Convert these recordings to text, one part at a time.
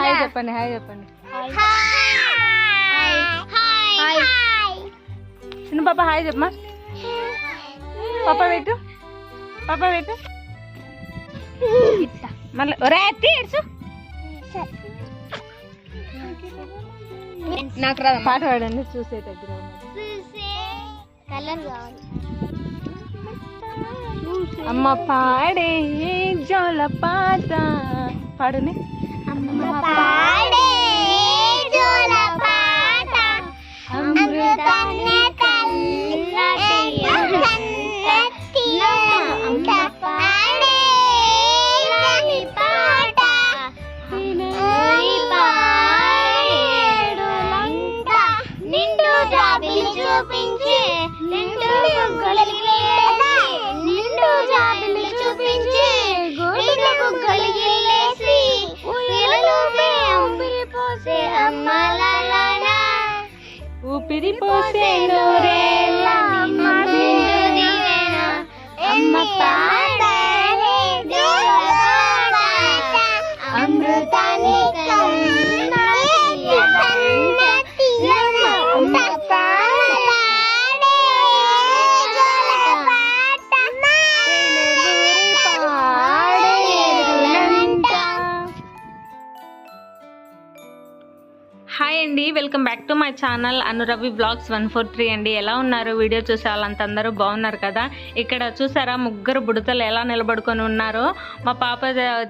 Hi చెప్పండి hi చెప్పండి. చిన్న పాప హాయ్ చెప్పమా పాప పెట్టు. పాప పెట్టు. మళ్ళీ ఒరే ఏడ్చు. నాకు రాదు పాట పాడండి చూసే దగ్గర కలర్ కావాలి. అమ్మ పాడే జోల పాట పాడుని? అమ్మ పాడే అమృతాన్ని నిండు చూపించి రెండు గుగ్గలిగి say no. Welcome back to my channel Anuravi blogs one four three అండి. ఎలా ఉన్నారు? వీడియో చూసే వాళ్ళంత అందరూ బాగున్నారు కదా? ఇక్కడ చూసారా? ముగ్గురు బుడతలు ఎలా నిలబడుకొని ఉన్నారో? మా పాప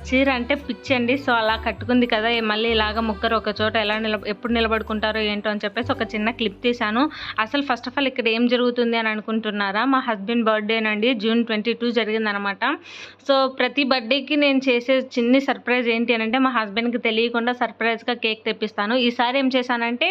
చీర అంటే పిచ్చండి అండి సో అలా కట్టుకుంది కదా. మళ్ళీ ఇలాగ ముగ్గురు ఒక చోట ఎలా నిలబ ఎప్పుడు నిలబడుకుంటారో ఏంటో అని చెప్పేసి ఒక చిన్న క్లిప్ తీశాను. అసలు ఫస్ట్ ఆఫ్ ఆల్ ఇక్కడ ఏం జరుగుతుంది అని అనుకుంటున్నారా? మా హస్బెండ్ బర్త్డేనండి జూన్ ట్వంటీ టూ జరిగిందనమాట. సో ప్రతి బర్త్డేకి నేను చేసే చిన్ని సర్ప్రైజ్ ఏంటి అని అంటే మా హస్బెండ్కి తెలియకుండా సర్ప్రైజ్గా కేక్ తెప్పిస్తాను. ఈసారి ఏం చేశానంటే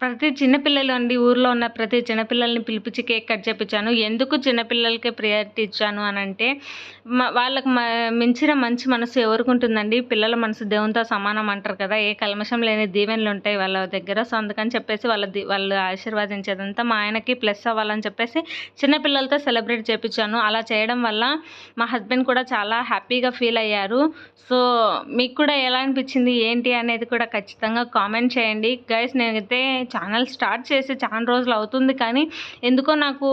ప్రతి చిన్నపిల్లలు అండి ఊర్లో ఉన్న ప్రతి చిన్నపిల్లల్ని పిలిపించి కేక్ కట్ చేపించాను ఎందుకు చిన్నపిల్లలకే ప్రియారిటీ ఇచ్చాను అని అంటే వాళ్ళకు వాళ్ళకి మించిన మంచి మనసు ఎవరికి ఉంటుందండి పిల్లల మనసు దేవునితో సమానం అంటారు కదా ఏ కల్మషం లేని దీవెనలు ఉంటాయి వాళ్ళ దగ్గర. సో అందుకని చెప్పేసి వాళ్ళ వాళ్ళు ఆశీర్వాదించేదంతా మా ఆయనకి ప్లస్ అవ్వాలని చెప్పేసి చిన్నపిల్లలతో సెలబ్రేట్ చేపించాను అలా చేయడం వల్ల మా హస్బెండ్ కూడా చాలా హ్యాపీగా ఫీల్ అయ్యారు. సో మీకు కూడా ఎలా అనిపించింది? ఏంటి అనేది కూడా ఖచ్చితంగా కామెంట్ చేయండి. గైస్ నేనైతే ఛానల్ స్టార్ట్ చేసి చాలా రోజులు అవుతుంది కానీ ఎందుకో నాకు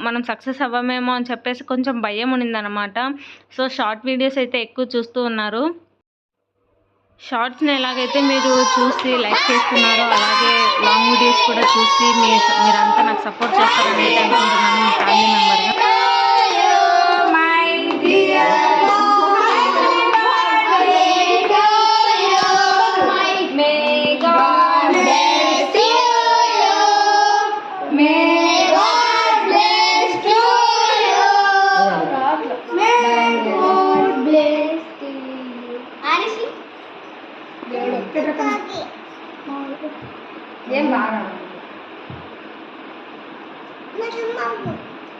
మనం సక్సెస్ అవ్వమేమో అని చెప్పేసి కొంచెం భయం ఉన్నిందనమాట సో షార్ట్ వీడియోస్ అయితే ఎక్కువ చూస్తూ ఉన్నారు. షార్ట్స్ని ఎలాగైతే మీరు చూసి లైక్ చేస్తున్నారో అలాగే లాంగ్ వీడియోస్ కూడా చూసి మీ మీరంతా నాకు సపోర్ట్ చేస్తారని అయితే అనుకుంటున్నాను మీ ఫ్యామిలీ మెంబర్గా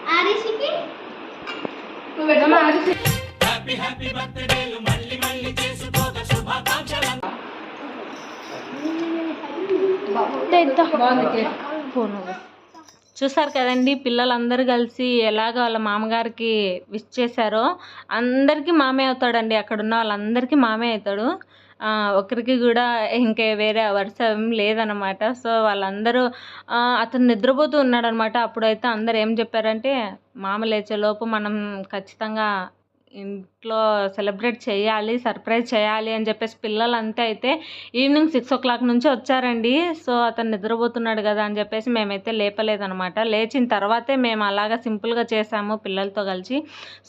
ఆరిషికి ఫోన్ చూసారు కదండి పిల్లలందరూ కలిసి ఎలాగ వాళ్ళ మామగారికి విష్ చేశారో అందరికీ మామే అవుతాడండి. అక్కడ ఉన్న వాళ్ళందరికీ మామే అవుతాడు. ఒకరికి కూడా ఇంకా వేరే వరుస ఏం లేదనమాట సో వాళ్ళందరూ అతను నిద్రపోతూ ఉన్నాడనమాట అప్పుడైతే అందరు ఏం చెప్పారంటే మామ లేచేలోపు మనం ఖచ్చితంగా ఇంట్లో సెలబ్రేట్ చేయాలి సర్ప్రైజ్ చేయాలి అని చెప్పేసి పిల్లలంతా అయితే ఈవినింగ్ సిక్స్ ఓ క్లాక్ నుంచి వచ్చారండి. సో అతను నిద్రపోతున్నాడు కదా అని చెప్పేసి మేమైతే లేపలేదనమాట లేచిన తర్వాతే మేము అలాగా సింపుల్గా చేసాము పిల్లలతో కలిసి.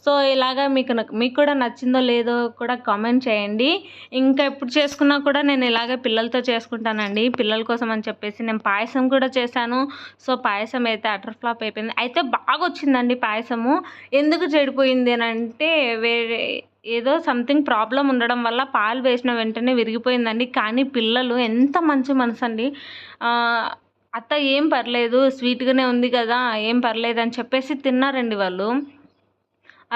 సో ఇలాగా మీకు న- మీకు కూడా నచ్చిందో లేదో కూడా కామెంట్ చేయండి. ఇంకా ఎప్పుడు చేసుకున్నా కూడా నేను ఇలాగే పిల్లలతో చేసుకుంటానండి. పిల్లల కోసం అని చెప్పేసి నేను పాయసం కూడా చేశాను. సో పాయసం అయితే అటర్ ఫ్లాప్ అయిపోయింది. అయితే బాగా వచ్చిందండి పాయసము. ఎందుకు చెడిపోయింది అని అంటే వేరే ఏదో సంథింగ్ ప్రాబ్లం ఉండడం వల్ల పాలు వేసిన వెంటనే విరిగిపోయిందండి. కానీ పిల్లలు ఎంత మంచి మనసు అండి అత్త ఏం పర్లేదు స్వీట్గానే ఉంది కదా ఏం పర్లేదు అని చెప్పేసి తిన్నారండి వాళ్ళు.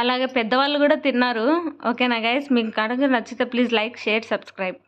అలాగే పెద్దవాళ్ళు కూడా తిన్నారు. ఓకేనా గైస్ మీకు కనుక నచ్చితే ప్లీజ్ లైక్ షేర్ సబ్స్క్రైబ్